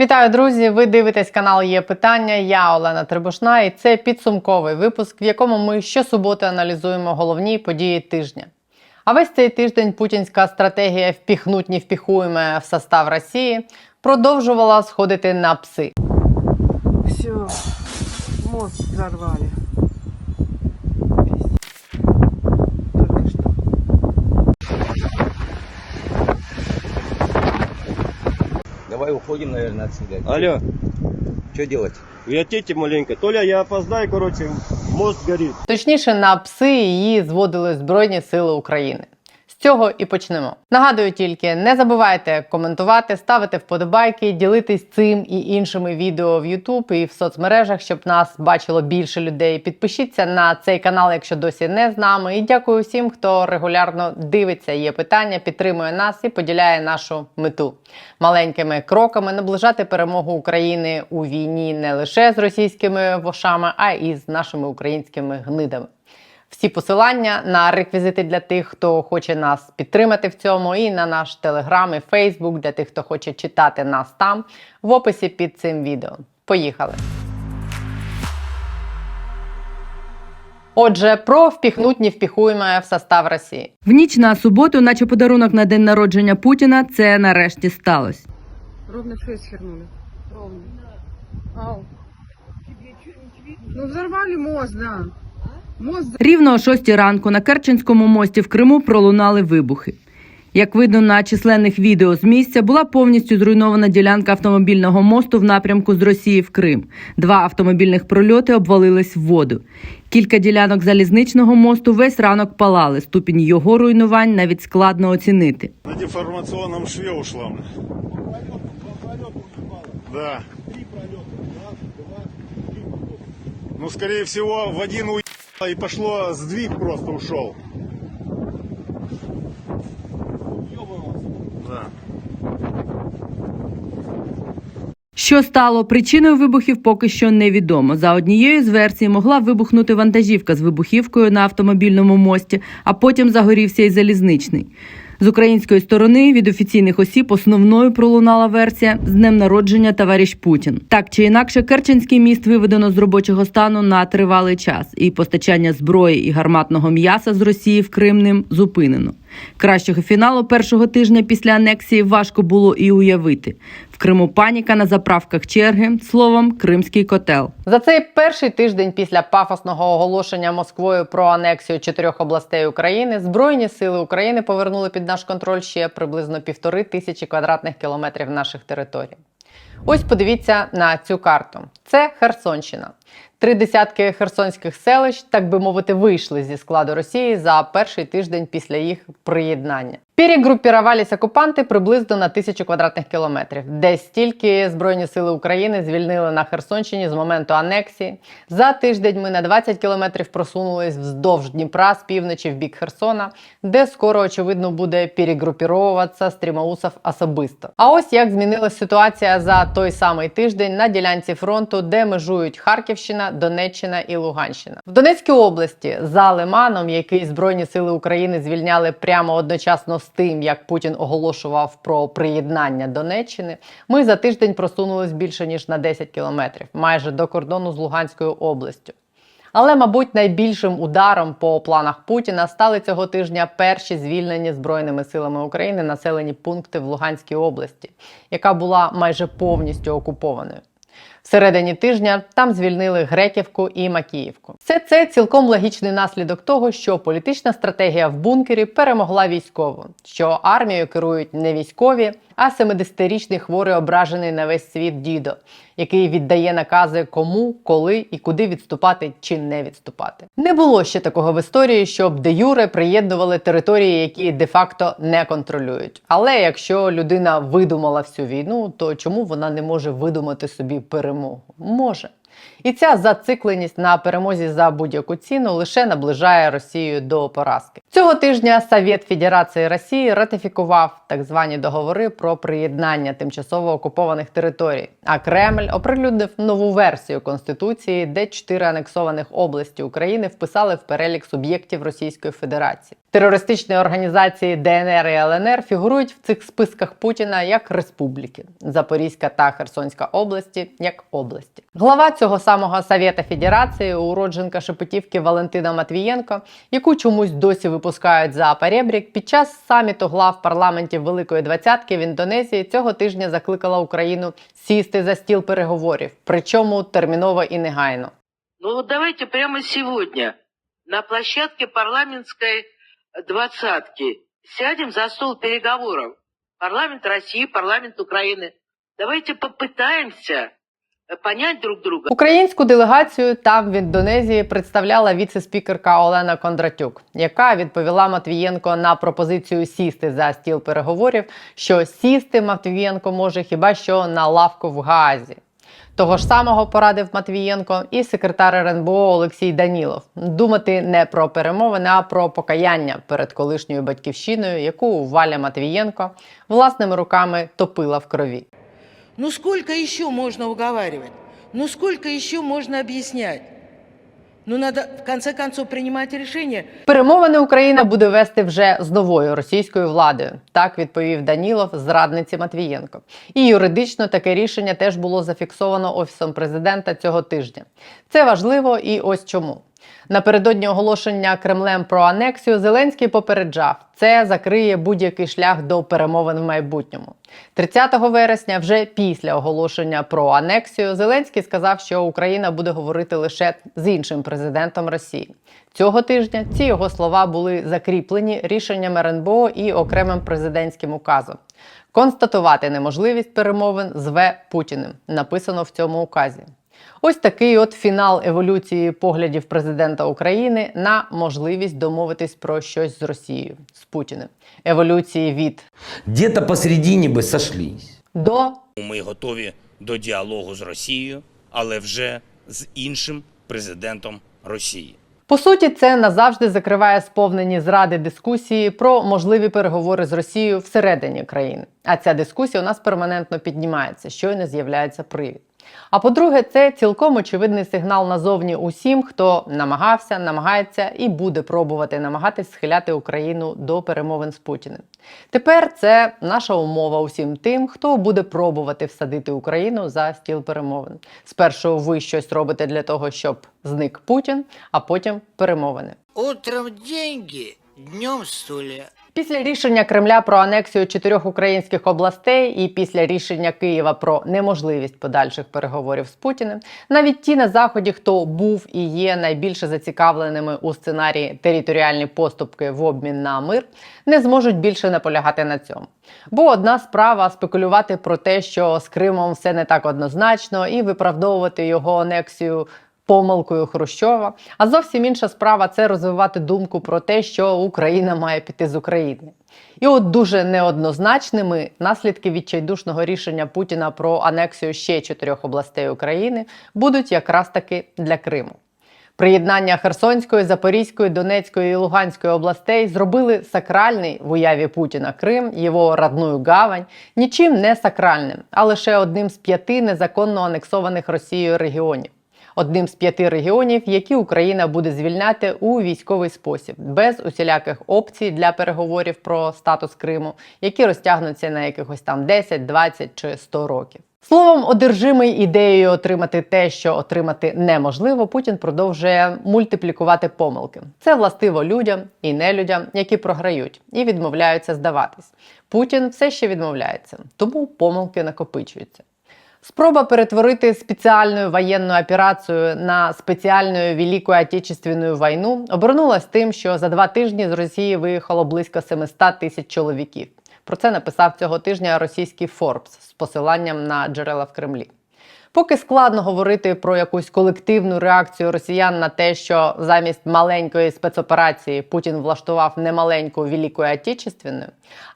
Вітаю, друзі! Ви дивитесь канал Є питання. Я Олена Трибушна, і це підсумковий випуск, в якому ми щосуботи аналізуємо головні події тижня. А весь цей тиждень путінська стратегія впіхнуть не впіхуємо в состав Росії продовжувала сходити на пси. Все, мост взорвали. Только что. Давай уходим, наверное, отсюда. Алло, Что делать? В'ятіть маленько. Толя, я опоздаю, коротше, мост горить. Точніше, на пси її зводили Збройні Сили України. Цього і почнемо. Нагадую тільки, не забувайте коментувати, ставити вподобайки, ділитись цим і іншими відео в YouTube і в соцмережах, щоб нас бачило більше людей. Підпишіться на цей канал, якщо досі не з нами. І дякую всім, хто регулярно дивиться. Є питання, підтримує нас і поділяє нашу мету маленькими кроками наближати перемогу України у війні не лише з російськими вошами, а й з нашими українськими гнидами. Всі посилання на реквізити для тих, хто хоче нас підтримати в цьому, і на наш телеграм і Фейсбук для тих, хто хоче читати нас там, в описі під цим відео. Поїхали! Отже, про впіхнуть не впіхуємо в состав Росії. В ніч на суботу, наче подарунок на день народження Путіна, це нарешті сталося. Ровно шесть хернули. Ровно. Ау. Ну взорвали мост, да. Рівно о 6 ранку на Керченському мості в Криму пролунали вибухи. Як видно на численних відео з місця, була повністю зруйнована ділянка автомобільного мосту в напрямку з Росії в Крим. Два автомобільних прольоти обвалились в воду. Кілька ділянок залізничного мосту весь ранок палали. Ступінь його руйнувань навіть складно оцінити. На деформационном шве ушла. Да. Ну, скорее всего, в один уехало и пошло, сдвиг просто ушел. Що стало причиною вибухів, поки що невідомо. За однією з версій могла вибухнути вантажівка з вибухівкою на автомобільному мості, а потім загорівся і залізничний. З української сторони від офіційних осіб основною пролунала версія з днем народження товариш Путін. Так чи інакше, Керченський міст виведено з робочого стану на тривалий час, і постачання зброї і гарматного м'яса з Росії в Крим ним зупинено. Кращого фіналу першого тижня після анексії важко було і уявити. Криму паніка на заправках черги, словом, кримський котел. За цей перший тиждень після пафосного оголошення Москвою про анексію чотирьох областей України Збройні сили України повернули під наш контроль ще приблизно півтори тисячі квадратних кілометрів наших територій. Ось подивіться на цю карту. Це Херсонщина. Три десятки херсонських селищ, так би мовити, вийшли зі складу Росії за перший тиждень після їх приєднання. Перегрупірувались окупанти приблизно на тисячу квадратних кілометрів, десь стільки Збройні сили України звільнили на Херсонщині з моменту анексії. За тиждень ми на 20 кілометрів просунулись вздовж Дніпра з півночі в бік Херсона, де скоро очевидно буде перегрупіровуватися Стрімаусов особисто. А ось як змінилася ситуація за той самий тиждень на ділянці фронту, де межують Харківщина, Донеччина і Луганщина. В Донецькій області за Лиманом, який Збройні сили України звільняли прямо одночасно з тим, як Путін оголошував про приєднання Донеччини, ми за тиждень просунулись більше ніж на 10 кілометрів, майже до кордону з Луганською областю. Але, мабуть, найбільшим ударом по планах Путіна стали цього тижня перші звільнені збройними силами України населені пункти в Луганській області, яка була майже повністю окупованою. Всередині тижня там звільнили Греківку і Макіївку. Все це цілком логічний наслідок того, що політична стратегія в бункері перемогла військову, що армією керують не військові, а 70-річний хворий ображений на весь світ дідо, який віддає накази кому, коли і куди відступати чи не відступати. Не було ще такого в історії, щоб де юре приєднували території, які де-факто не контролюють. Але якщо людина видумала всю війну, то чому вона не може видумати собі перемогу? Може. І ця зацикленість на перемозі за будь-яку ціну лише наближає Росію до поразки. Цього тижня Совєт Федерації Росії ратифікував так звані договори про приєднання тимчасово окупованих територій. А Кремль оприлюднив нову версію конституції, де чотири анексованих області України вписали в перелік суб'єктів Російської Федерації. Терористичні організації ДНР і ЛНР фігурують в цих списках Путіна як республіки Запорізька та Херсонська області як області. Глава цього самого Совєта Федерації, уродженка Шепетівки Валентина Матвієнко, яку чомусь досі випускають за перебрік, під час саміту глав парламентів Великої Двадцятки в Індонезії цього тижня закликала Україну сісти за стіл переговорів, причому терміново і негайно. Ну давайте прямо сегодня на площадке парламентской двадцатки сядем за стол переговоров. Парламент России, парламент Украины. Давайте попытаемся э, понять друг друга. Українську делегацію там в Індонезії представляла віце-спікерка Олена Кондратюк, яка відповіла Матвієнко на пропозицію сісти за стіл переговорів, що сісти Матвієнко може хіба що на лавку в Гаазі. Того ж самого порадив Матвієнко і секретар РНБО Олексій Данілов думати не про перемовини, а про покаяння перед колишньою батьківщиною, яку Валя Матвієнко власними руками топила в крові. Ну сколько ще можна уговарювати? Ну скільки ще можна объяснять? Ну надо в конце концов принимать решение. Перемовини Україна буде вести вже з новою російською владою. Так відповів Данілов зрадниці Матвієнко. І юридично таке рішення теж було зафіксовано офісом президента цього тижня. Це важливо, і ось чому. Напередодні оголошення Кремлем про анексію Зеленський попереджав, це закриє будь-який шлях до перемовин в майбутньому. 30 вересня, вже після оголошення про анексію, Зеленський сказав, що Україна буде говорити лише з іншим президентом Росії. Цього тижня ці його слова були закріплені рішенням РНБО і окремим президентським указом. Констатувати неможливість перемовин з В. Путіним написано в цьому указі. Ось такий от фінал еволюції поглядів президента України на можливість домовитись про щось з Росією з Путіним. Еволюції від Где-то посередине бы сошлись. до Ми готові до діалогу з Росією, але вже з іншим президентом Росії. По суті, це назавжди закриває сповнені зради дискусії про можливі переговори з Росією всередині країни. А ця дискусія у нас перманентно піднімається, щойно з'являється привід. А по-друге, це цілком очевидний сигнал назовні усім, хто намагався, намагається і буде пробувати намагатись схиляти Україну до перемовин з Путіним. Тепер це наша умова усім тим, хто буде пробувати всадити Україну за стіл перемовин. Спершу ви щось робите для того, щоб зник Путін, а потім перемовини. Утром деньги, днем стулья. Після рішення Кремля про анексію чотирьох українських областей і після рішення Києва про неможливість подальших переговорів з Путіним, навіть ті на заході, хто був і є найбільше зацікавленими у сценарії територіальні поступки в обмін на мир, не зможуть більше наполягати на цьому. Бо одна справа спекулювати про те, що з Кримом все не так однозначно, і виправдовувати його анексію помилкою Хрущова. А зовсім інша справа це розвивати думку про те, що Україна має піти з України. І от дуже неоднозначними наслідки відчайдушного рішення Путіна про анексію ще чотирьох областей України будуть якраз таки для Криму. Приєднання Херсонської, Запорізької, Донецької і Луганської областей зробили сакральний в уяві Путіна Крим, його родную гавань, нічим не сакральним, а лише одним з п'яти незаконно анексованих Росією регіонів. Одним з п'яти регіонів, які Україна буде звільняти у військовий спосіб, без усіляких опцій для переговорів про статус Криму, які розтягнуться на якихось там 10, 20 чи 100 років. Словом, одержимий ідеєю отримати те, що отримати неможливо, Путін продовжує мультиплікувати помилки. Це властиво людям і нелюдям, які програють і відмовляються здаватись. Путін все ще відмовляється, тому помилки накопичуються. Спроба перетворити спеціальну воєнну операцію на спеціальну Велику Отечественну війну обернулась тим, що за два тижні з Росії виїхало близько 700 тисяч чоловіків. Про це написав цього тижня російський Forbes з посиланням на джерела в Кремлі. Поки складно говорити про якусь колективну реакцію росіян на те, що замість маленької спецоперації Путін влаштував немаленьку Велику Отечественну,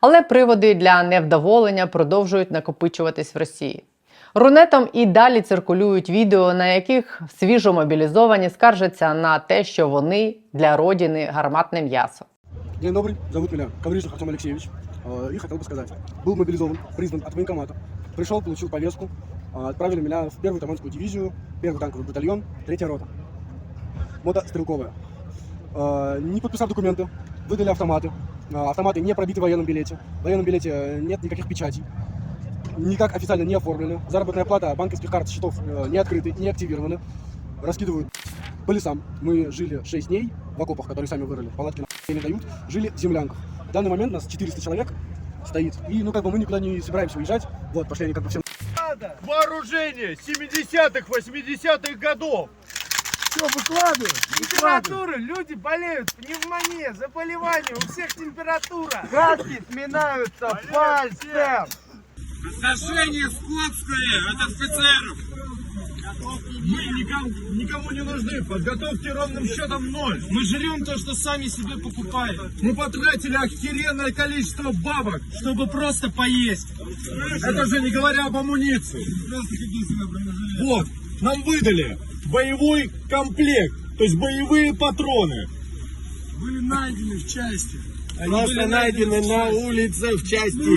але приводи для невдоволення продовжують накопичуватись в Росії. Рунетом і далі циркулюють відео, на яких свіжомобілізовані скаржаться на те, що вони для родини гарматне м'ясо. День добрый, зовут меня Коврижных Артем Алексеевич. Э, И хотел бы сказать, был мобилизован, признан от военкомата. Пришел, получил повестку, а, отправили меня в первую Таманскую дивизию, первый танковый батальон, третья рота. Мотострелковая. Э, Не подписав документы, выдали автоматы. А, Автоматы не пробиты в военном билете. В военном билете э, нет никаких печатей. Никак официально не оформлены. Заработная плата банковских карт, счетов э, не открыты, не активированы. Раскидывают по лесам. Мы жили 6 дней в окопах, которые сами вырыли. Палатки нам не дают. Жили в землянках. В данный момент нас 400 человек стоит. И, ну, как бы мы никуда не собираемся уезжать. Вот, пошли они как бы все Вооружение 70-х, 80-х годов. Все, выкладывай. Температура, люди болеют, пневмония, заболевания, у всех температура. Краски сминаются пальцем. Отношение скотское от офицеров. Мы никому, никому не нужны, подготовки ровным счетом ноль. Мы жрем то, что сами себе покупаем. Мы потратили охеренное количество бабок, чтобы просто поесть. Это же не говоря об амуниции. Вот, нам выдали боевой комплект, то есть боевые патроны. Были найдены в части. Просто найдены на улице в части.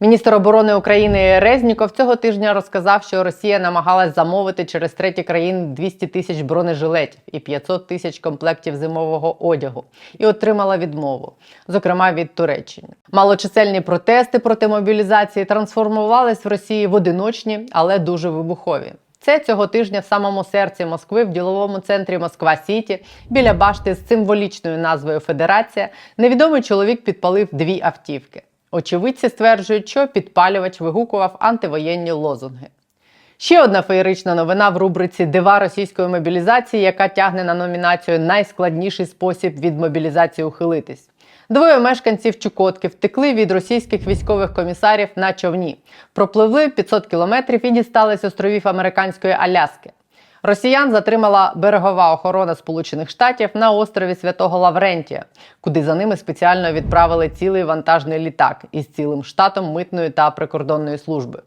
Міністр оборони України Резніков цього тижня розказав, що Росія намагалась замовити через треті країни 200 тисяч бронежилетів і 500 тисяч комплектів зимового одягу, і отримала відмову, зокрема від Туреччини. Малочисельні протести проти мобілізації трансформувались в Росії в одиночні, але дуже вибухові. Це цього тижня в самому серці Москви, в діловому центрі Москва Сіті, біля башти з символічною назвою Федерація, невідомий чоловік підпалив дві автівки. Очевидці стверджують, що підпалювач вигукував антивоєнні лозунги. Ще одна феєрична новина в рубриці Дива російської мобілізації, яка тягне на номінацію Найскладніший спосіб від мобілізації ухилитись. Двоє мешканців Чукотки втекли від російських військових комісарів на човні, пропливли 500 кілометрів і дістались островів американської Аляски. Росіян затримала берегова охорона Сполучених Штатів на острові Святого Лаврентія, куди за ними спеціально відправили цілий вантажний літак із цілим штатом митної та прикордонної служби.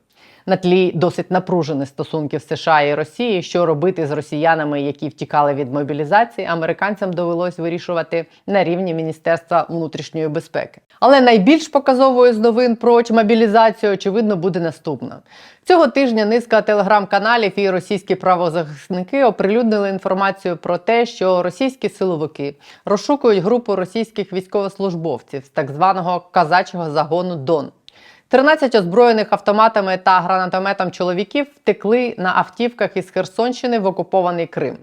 На тлі досить напружених стосунків США і Росії, що робити з росіянами, які втікали від мобілізації, американцям довелось вирішувати на рівні Міністерства внутрішньої безпеки. Але найбільш показовою з новин про мобілізацію, очевидно, буде наступна. Цього тижня низка телеграм-каналів і російські правозахисники оприлюднили інформацію про те, що російські силовики розшукують групу російських військовослужбовців з так званого казачого загону Дон. 13 озброєних автоматами та гранатометом чоловіків втекли на автівках із Херсонщини в окупований Крим.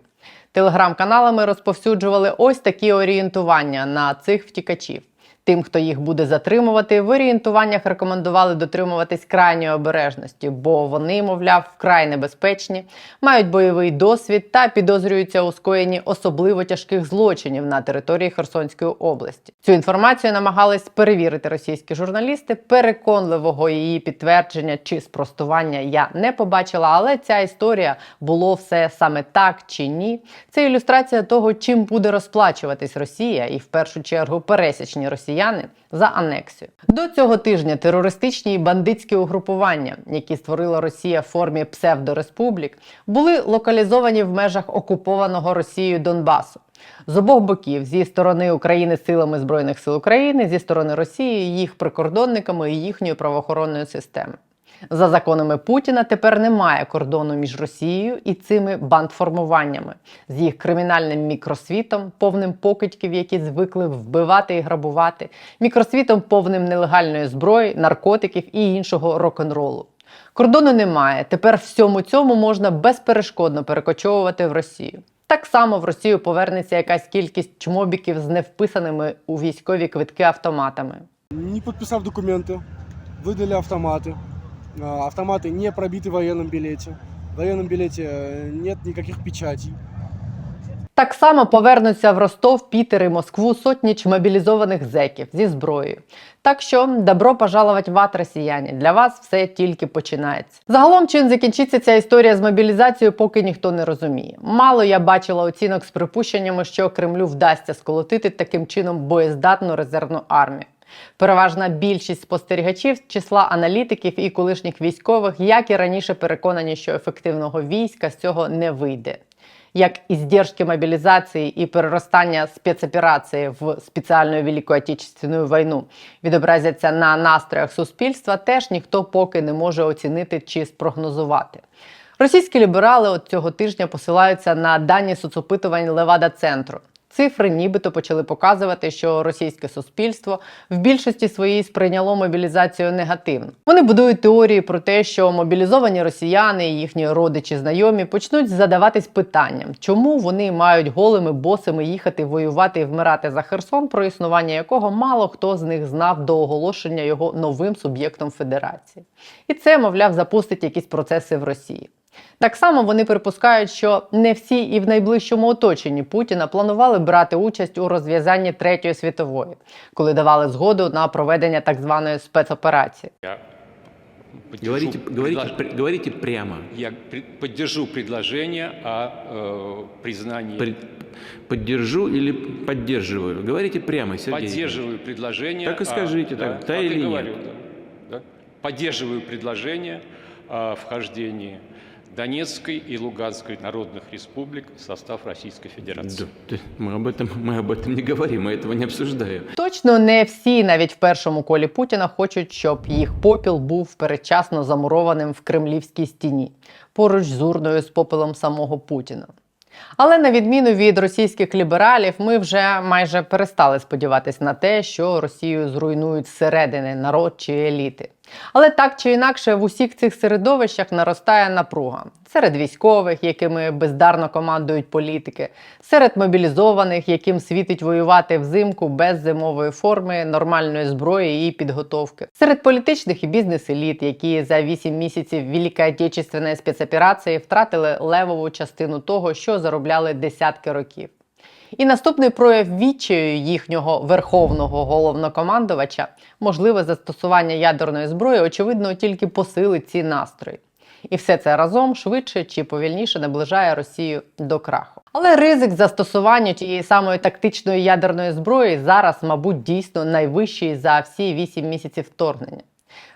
Телеграм-каналами розповсюджували ось такі орієнтування на цих втікачів. Тим, хто їх буде затримувати, в орієнтуваннях рекомендували дотримуватись крайньої обережності, бо вони, мовляв, вкрай небезпечні, мають бойовий досвід та підозрюються у скоєнні особливо тяжких злочинів на території Херсонської області. Цю інформацію намагались перевірити російські журналісти. Переконливого її підтвердження чи спростування я не побачила, але ця історія було все саме так чи ні. Це ілюстрація того, чим буде розплачуватись Росія і в першу чергу пересічні росіяни за анексію. До цього тижня терористичні і бандитські угрупування, які створила Росія в формі псевдореспублік, були локалізовані в межах окупованого Росією Донбасу. З обох боків зі сторони України силами збройних сил України, зі сторони Росії, їх прикордонниками і їхньою правоохоронною системою. За законами Путіна тепер немає кордону між Росією і цими бандформуваннями з їх кримінальним мікросвітом, повним покидьків, які звикли вбивати і грабувати, мікросвітом повним нелегальної зброї, наркотиків і іншого рок-н-ролу. Кордону немає. Тепер всьому цьому можна безперешкодно перекочовувати в Росію. Так само в Росію повернеться якась кількість чмобіків з невписаними у військові квитки автоматами. Не подписав документы, выдали автоматы. А, Автоматы не пробиты в военном билете. В военном билете э, нет никаких печатей. Так само повернуться в Ростов, Пітер і Москву сотні мобілізованих зеків зі зброєю. Так що добро пожаловать в ад, росіяни. Для вас все тільки починається. Загалом, чим закінчиться ця історія з мобілізацією, поки ніхто не розуміє. Мало я бачила оцінок з припущеннями, що Кремлю вдасться сколотити таким чином боєздатну резервну армію. Переважна більшість спостерігачів числа аналітиків і колишніх військових, як і раніше, переконані, що ефективного війська з цього не вийде. Як і здержки мобілізації і переростання спецоперації в спеціальну Велику Отечественну війну відобразяться на настроях суспільства, теж ніхто поки не може оцінити чи спрогнозувати. Російські ліберали от цього тижня посилаються на дані соцопитувань Левада центру. Цифри нібито почали показувати, що російське суспільство в більшості своїй сприйняло мобілізацію негативно. Вони будують теорії про те, що мобілізовані росіяни і їхні родичі знайомі почнуть задаватись питанням, чому вони мають голими босими їхати воювати і вмирати за Херсон, про існування якого мало хто з них знав до оголошення його новим суб'єктом федерації. І це, мовляв, запустить якісь процеси в Росії. Так само вони припускають, що не всі і в найближчому оточенні Путіна планували брати участь у розв'язанні Третьої світової, коли давали згоду на проведення так званої спецоперації. Говорите, говорите, говорите прямо. Я поддержу предложение о э, признании. При- Поддержу или поддерживаю? Говорите прямо, Сергей. Поддерживаю предложение. Так и скажите, да, так, да так и или нет? да, да. Поддерживаю предложение о вхождении Донецкой и Луганской народных республик в состав Российской Федерации. Да, да, мы, об этом, мы об этом не говорим, мы этого не обсуждаем. Точно не всі, навіть в першому колі Путіна, хочуть, щоб їх попіл був передчасно замурованим в кремлівській стіні, поруч з урною з попелом самого Путіна. Але на відміну від російських лібералів, ми вже майже перестали сподіватися на те, що Росію зруйнують зсередини народ чи еліти. Але так чи інакше, в усіх цих середовищах наростає напруга. Серед військових, якими бездарно командують політики, серед мобілізованих, яким світить воювати взимку без зимової форми, нормальної зброї і підготовки, серед політичних і бізнес-еліт, які за 8 місяців Великої Отечественної спецоперації втратили левову частину того, що заробляли десятки років. І наступний прояв відчаю їхнього верховного головнокомандувача, можливе застосування ядерної зброї, очевидно, тільки посилить ці настрої. І все це разом швидше чи повільніше наближає Росію до краху. Але ризик застосування тієї самої тактичної ядерної зброї зараз, мабуть, дійсно найвищий за всі 8 місяців вторгнення.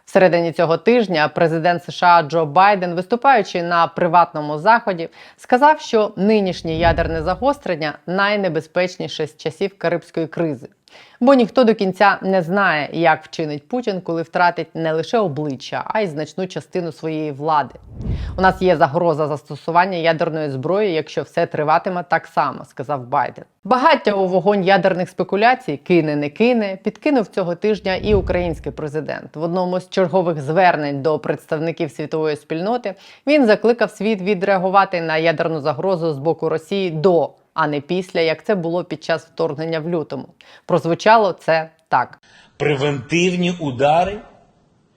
Всередині цього тижня президент США Джо Байден, виступаючи на приватному заході, сказав, що нинішнє ядерне загострення найнебезпечніше з часів Карибської кризи. Бо ніхто до кінця не знає, як вчинить Путін, коли втратить не лише обличчя, а й значну частину своєї влади. У нас є загроза застосування ядерної зброї, якщо все триватиме так само, сказав Байден. Багаття у вогонь ядерних спекуляцій кине не кине, підкинув цього тижня і український президент. В одному з чергових звернень до представників світової спільноти він закликав світ відреагувати на ядерну загрозу з боку Росії до, а не після, як це було під час вторгнення в лютому. Прозвучало це так. Превентивні удари,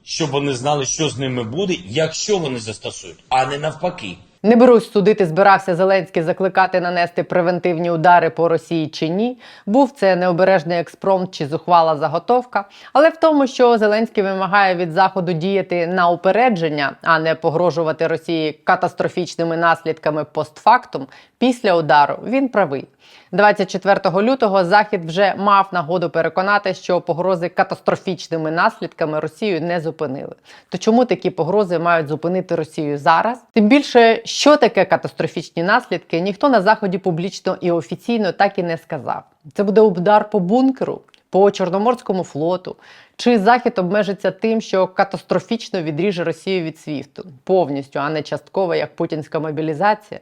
щоб вони знали, що з ними буде, якщо вони застосують, а не навпаки. Не берусь судити, збирався Зеленський закликати нанести превентивні удари по Росії чи ні. Був це необережний експромт чи зухвала заготовка. Але в тому, що Зеленський вимагає від заходу діяти на упередження, а не погрожувати Росії катастрофічними наслідками постфактум, після удару він правий. 24 лютого Захід вже мав нагоду переконати, що погрози катастрофічними наслідками Росію не зупинили. То чому такі погрози мають зупинити Росію зараз? Тим більше, що таке катастрофічні наслідки, ніхто на заході публічно і офіційно так і не сказав. Це буде удар по бункеру, по Чорноморському флоту. Чи захід обмежиться тим, що катастрофічно відріже Росію від свіфту повністю, а не частково, як путінська мобілізація?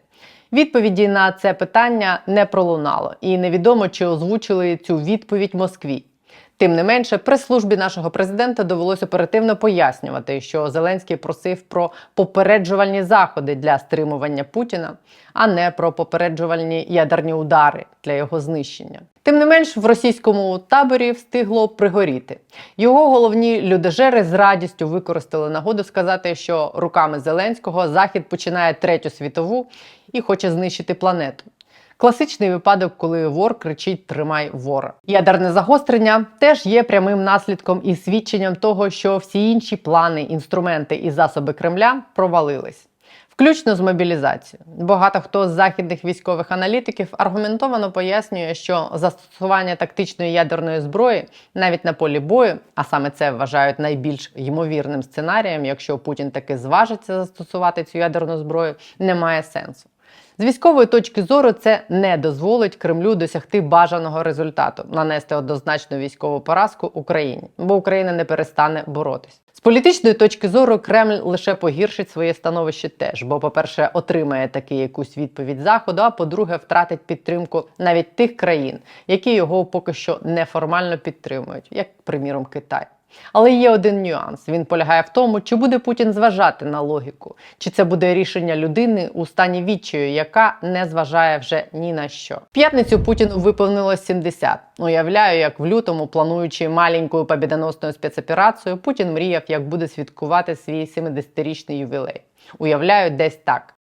Відповіді на це питання не пролунало, і невідомо, чи озвучили цю відповідь Москві. Тим не менше, прес-службі нашого президента довелося оперативно пояснювати, що Зеленський просив про попереджувальні заходи для стримування Путіна, а не про попереджувальні ядерні удари для його знищення. Тим не менш, в російському таборі встигло пригоріти. Його головні людожери з радістю використали нагоду сказати, що руками Зеленського Захід починає третю світову і хоче знищити планету. Класичний випадок, коли вор кричить Тримай вора. Ядерне загострення теж є прямим наслідком і свідченням того, що всі інші плани, інструменти і засоби Кремля провалились. Включно з мобілізацією. Багато хто з західних військових аналітиків аргументовано пояснює, що застосування тактичної ядерної зброї навіть на полі бою, а саме це вважають найбільш ймовірним сценарієм, якщо Путін таки зважиться застосувати цю ядерну зброю, не має сенсу. З військової точки зору це не дозволить Кремлю досягти бажаного результату нанести однозначну військову поразку Україні, бо Україна не перестане боротись. З політичної точки зору Кремль лише погіршить своє становище теж, бо, по-перше, отримає таки якусь відповідь заходу, а по-друге, втратить підтримку навіть тих країн, які його поки що неформально підтримують, як приміром Китай. Але є один нюанс. Він полягає в тому, чи буде Путін зважати на логіку, чи це буде рішення людини у стані відчаю, яка не зважає вже ні на що. В П'ятницю Путіну виповнилось 70. Уявляю, як в лютому, плануючи маленькою побідоносною спецоперацію, Путін мріяв, як буде святкувати свій 70-річний ювілей. Уявляю, десь так.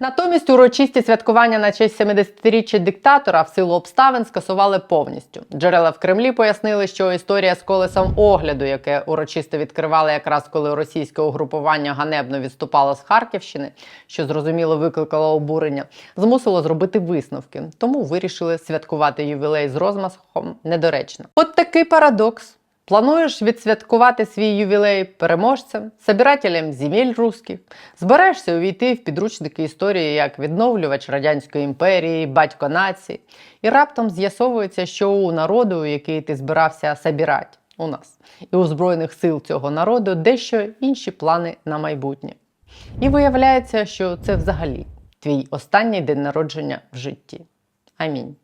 Натомість урочисті святкування на честь 70-річчя диктатора в силу обставин скасували повністю. Джерела в Кремлі пояснили, що історія з колесом огляду, яке урочисто відкривали якраз коли російське угрупування ганебно відступало з Харківщини, що зрозуміло викликало обурення, змусило зробити висновки. Тому вирішили святкувати ювілей з розмахом недоречно. От такий парадокс. Плануєш відсвяткувати свій ювілей переможцем, собирателем земель русських, збираєшся увійти в підручники історії як відновлювач Радянської імперії, батько нації, і раптом з'ясовується, що у народу, який ти збирався собирати, у нас, і у Збройних сил цього народу дещо інші плани на майбутнє. І виявляється, що це взагалі твій останній день народження в житті. Амінь.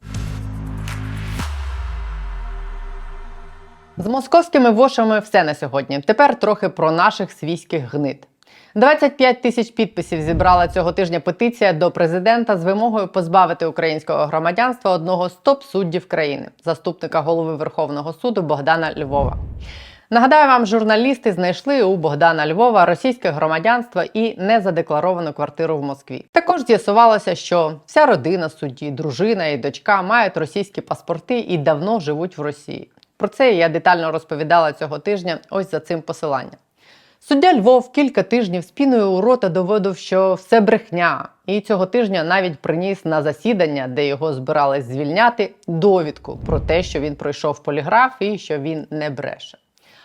З московськими вошами все на сьогодні. Тепер трохи про наших свійських гнид. 25 тисяч підписів зібрала цього тижня петиція до президента з вимогою позбавити українського громадянства одного з топ-суддів країни, заступника голови Верховного суду Богдана Львова. Нагадаю вам, журналісти знайшли у Богдана Львова російське громадянство і незадекларовану квартиру в Москві. Також з'ясувалося, що вся родина судді, дружина і дочка мають російські паспорти і давно живуть в Росії. Про це я детально розповідала цього тижня ось за цим посиланням. Суддя Львов кілька тижнів спіною у рота доводив, що все брехня, і цього тижня навіть приніс на засідання, де його збирались звільняти, довідку про те, що він пройшов поліграф і що він не бреше.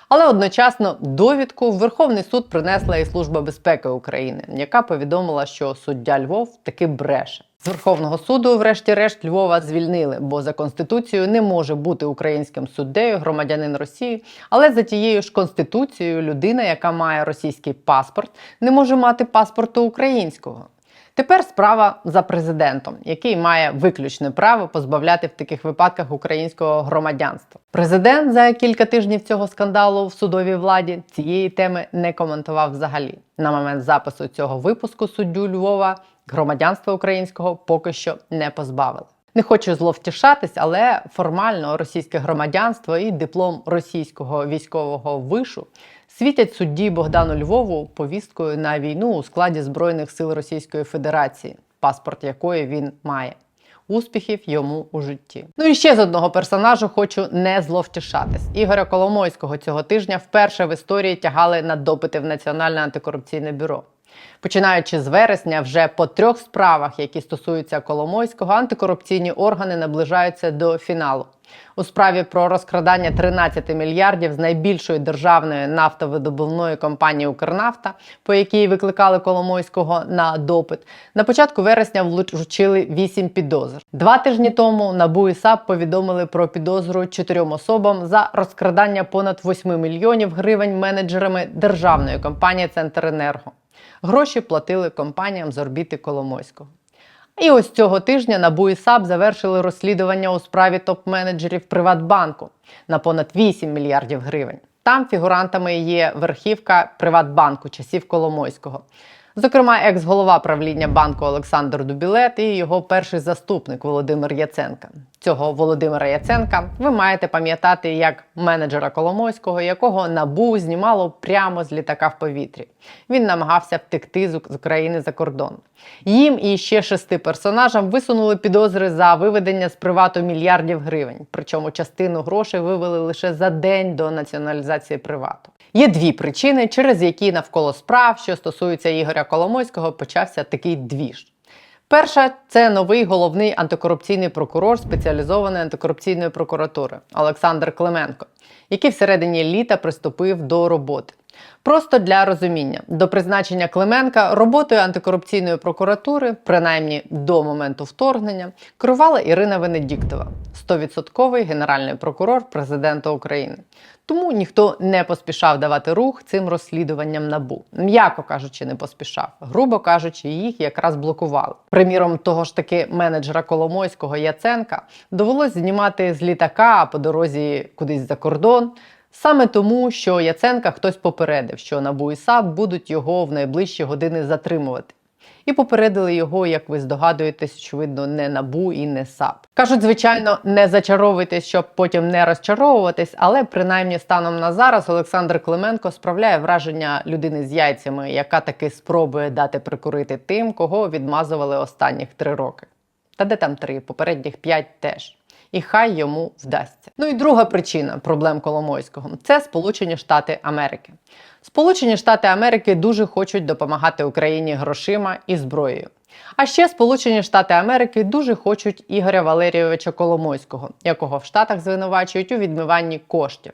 Але одночасно довідку в Верховний суд принесла і Служба безпеки України, яка повідомила, що суддя Львов таки бреше. Верховного суду, врешті-решт, Львова звільнили, бо за конституцією не може бути українським суддею громадянин Росії, але за тією ж конституцією людина, яка має російський паспорт, не може мати паспорту українського. Тепер справа за президентом, який має виключне право позбавляти в таких випадках українського громадянства. Президент за кілька тижнів цього скандалу в судовій владі цієї теми не коментував взагалі. На момент запису цього випуску суддю Львова громадянства українського поки що не позбавили. Не хочу зловтішатись, але формально російське громадянство і диплом російського військового вишу світять судді Богдану Львову повісткою на війну у складі Збройних сил Російської Федерації, паспорт якої він має. Успіхів йому у житті. Ну і ще з одного персонажу хочу не зловтішатись. Ігоря Коломойського цього тижня вперше в історії тягали на допити в Національне антикорупційне бюро. Починаючи з вересня, вже по трьох справах, які стосуються Коломойського, антикорупційні органи наближаються до фіналу. У справі про розкрадання 13 мільярдів з найбільшої державної нафтовидобувної компанії Укрнафта, по якій викликали Коломойського на допит, на початку вересня влучили 8 підозр. Два тижні тому НАБУ і САП повідомили про підозру чотирьом особам за розкрадання понад 8 мільйонів гривень менеджерами державної компанії Центренерго. Гроші платили компаніям з орбіти Коломойського. І ось цього тижня НАБУ і САП завершили розслідування у справі топ-менеджерів Приватбанку на понад 8 мільярдів гривень. Там фігурантами є верхівка Приватбанку часів Коломойського. Зокрема, екс-голова правління банку Олександр Дубілет і його перший заступник Володимир Яценка. Цього Володимира Яценка ви маєте пам'ятати як менеджера Коломойського, якого набу знімало прямо з літака в повітрі. Він намагався втекти з України за кордон. Їм і ще шести персонажам висунули підозри за виведення з привату мільярдів гривень. Причому частину грошей вивели лише за день до націоналізації привату. Є дві причини, через які навколо справ, що стосуються Ігоря Коломойського, почався такий двіж. Перша це новий головний антикорупційний прокурор спеціалізованої антикорупційної прокуратури Олександр Клименко, який всередині літа приступив до роботи. Просто для розуміння, до призначення Клименка роботою антикорупційної прокуратури, принаймні до моменту вторгнення, керувала Ірина Венедіктова, 100% генеральний прокурор президента України. Тому ніхто не поспішав давати рух цим розслідуванням набу. М'яко кажучи, не поспішав. Грубо кажучи, їх якраз блокували. Приміром, того ж таки менеджера Коломойського Яценка довелось знімати з літака по дорозі кудись за кордон. Саме тому, що Яценка хтось попередив, що НАБУ і САП будуть його в найближчі години затримувати. І попередили його, як ви здогадуєтесь, очевидно, не НАБУ і не САП. Кажуть, звичайно, не зачаровуйтесь, щоб потім не розчаровуватись, але принаймні станом на зараз Олександр Клименко справляє враження людини з яйцями, яка таки спробує дати прикурити тим, кого відмазували останніх три роки. Та де там три, попередніх п'ять теж. І хай йому вдасться. Ну і друга причина проблем Коломойського це Сполучені Штати Америки. Сполучені Штати Америки дуже хочуть допомагати Україні грошима і зброєю. А ще Сполучені Штати Америки дуже хочуть Ігоря Валерійовича Коломойського, якого в Штатах звинувачують у відмиванні коштів,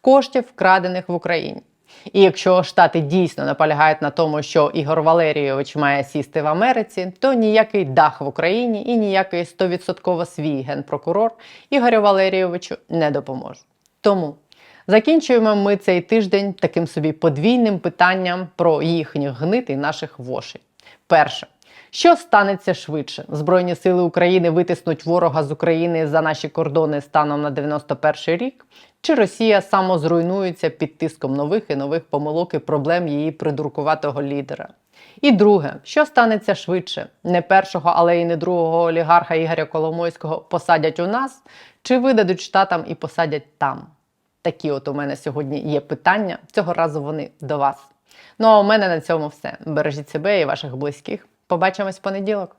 коштів, вкрадених в Україні. І якщо Штати дійсно наполягають на тому, що Ігор Валерійович має сісти в Америці, то ніякий дах в Україні і ніякий 100% свій генпрокурор Ігорю Валерійовичу не допоможе. Тому закінчуємо ми цей тиждень таким собі подвійним питанням про їхніх гнит і наших вошей. Перше. Що станеться швидше? Збройні сили України витиснуть ворога з України за наші кордони станом на 91 рік? Чи Росія самозруйнується під тиском нових і нових помилок і проблем її придуркуватого лідера? І друге, що станеться швидше? Не першого, але й не другого олігарха Ігоря Коломойського посадять у нас, чи видадуть штатам і посадять там? Такі от у мене сьогодні є питання. Цього разу вони до вас. Ну а у мене на цьому все. Бережіть себе і ваших близьких. Побачимось в понеділок.